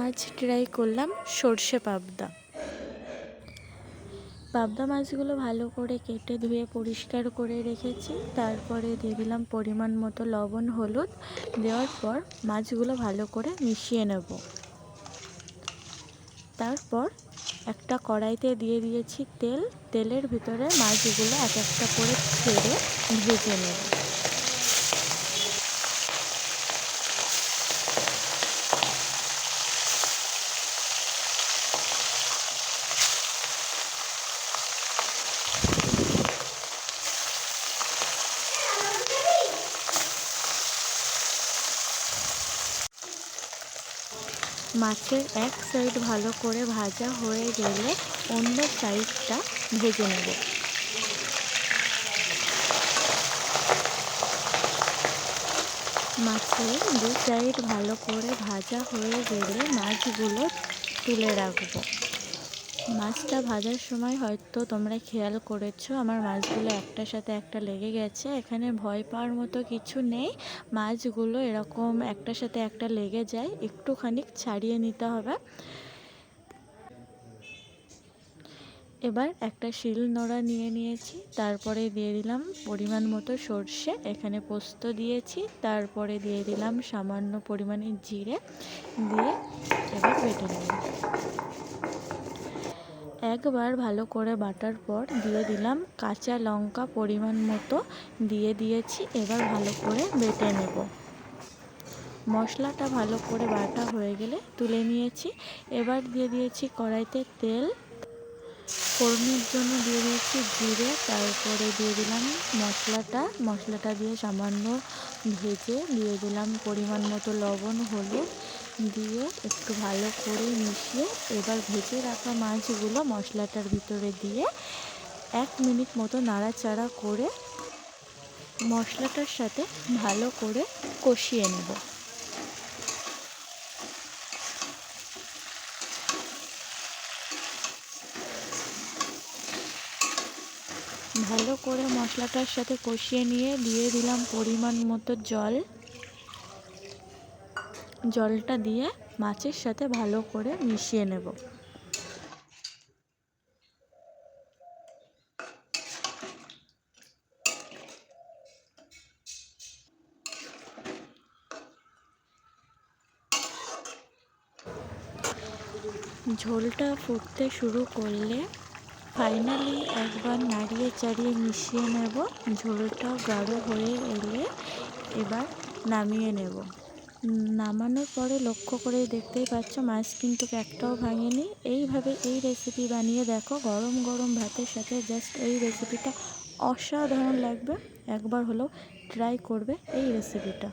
আজ ট্রাই করলাম সর্ষে পাবদা। পাবদা মাছগুলো ভালো করে কেটে ধুয়ে পরিষ্কার করে রেখেছি। তারপরে দিয়ে দিলাম পরিমাণ মতো লবণ, হলুদ। দেওয়ার পর মাছগুলো ভালো করে মিশিয়ে নেব। তারপর একটা কড়াইতে দিয়ে দিয়েছি তেল। তেলের ভিতরে মাছগুলো এক একটা করে ছেড়ে ভেজে নেব। মাছের এক সাইড ভালো করে ভাজা হয়ে গেলে অন্য সাইডটা ভেজে নেব। মাছের দু সাইড ভালো করে ভাজা হয়ে গেলে মাছগুলো তুলে রাখব। মাছটা ভাজার সময় হয়তো তোমরা খেয়াল করেছ, আমার মাছগুলো একটার সাথে একটা লেগে গেছে, এখানে ভয় পাওয়ার মতো কিছু নেই। মাছগুলো এরকম একটার সাথে একটা লেগে যায়, একটুখানি ছাড়িয়ে নিতে হবে। এবার একটা শিল নোড়া নিয়ে নিয়েছি, তারপরে দিয়ে দিলাম পরিমাণ মতো সর্ষে, এখানে পোস্ত দিয়েছি, তারপরে দিয়ে দিলাম সামান্য পরিমাণে জিরে, দিয়ে এবার বেটে নেব। একবার ভালো করে বাটার পর দিয়ে দিলাম কাঁচা লঙ্কা পরিমাণ মতো দিয়ে দিয়েছি, এবার ভালো করে বেটে নেব। মশলাটা ভালো করে বাটা হয়ে গেলে তুলে নিয়েছি। এবার দিয়ে দিয়েছি কড়াইতে তেল। ফোড়নের জন্য দিয়ে দিয়েছি জিরে, তারপরে দিয়ে দিলাম মশলাটা। মশলাটা দিয়ে সামান্য ভেজে দিয়ে দিলাম পরিমাণ মতো লবণ, হলুদ। দিয়ে একটু ভালো করে মিশিয়ে এবার ভেজে রাখা মাছগুলো মশলাটার ভিতরে দিয়ে এক মিনিট মতো নাড়াচাড়া করে মশলাটার সাথে ভালো করে কষিয়ে নেব। ভালো করে মশলাটার সাথে কষিয়ে নিয়ে দিয়ে দিলাম পরিমাণ মতো জল। জলটা দিয়ে মাছের সাথে ভালো করে মিশিয়ে নেব। ঝোলটা ফুটতে শুরু করলে ফাইনালি একবার নাড়িয়ে চাড়িয়ে মিশিয়ে নেব। ঝোলটা গাঢ় হয়ে এলে এবার নামিয়ে নেব। নামানোর পরে লক্ষ্য করে দেখতেই পাচ্ছ, মাছ কিন্তু একটাও ভাঙেনি। এইভাবে এই রেসিপি বানিয়ে দেখো, গরম গরম ভাতের সাথে জাস্ট এই রেসিপিটা অসাধারণ লাগবে। একবার হলেও ট্রাই করবে এই রেসিপিটা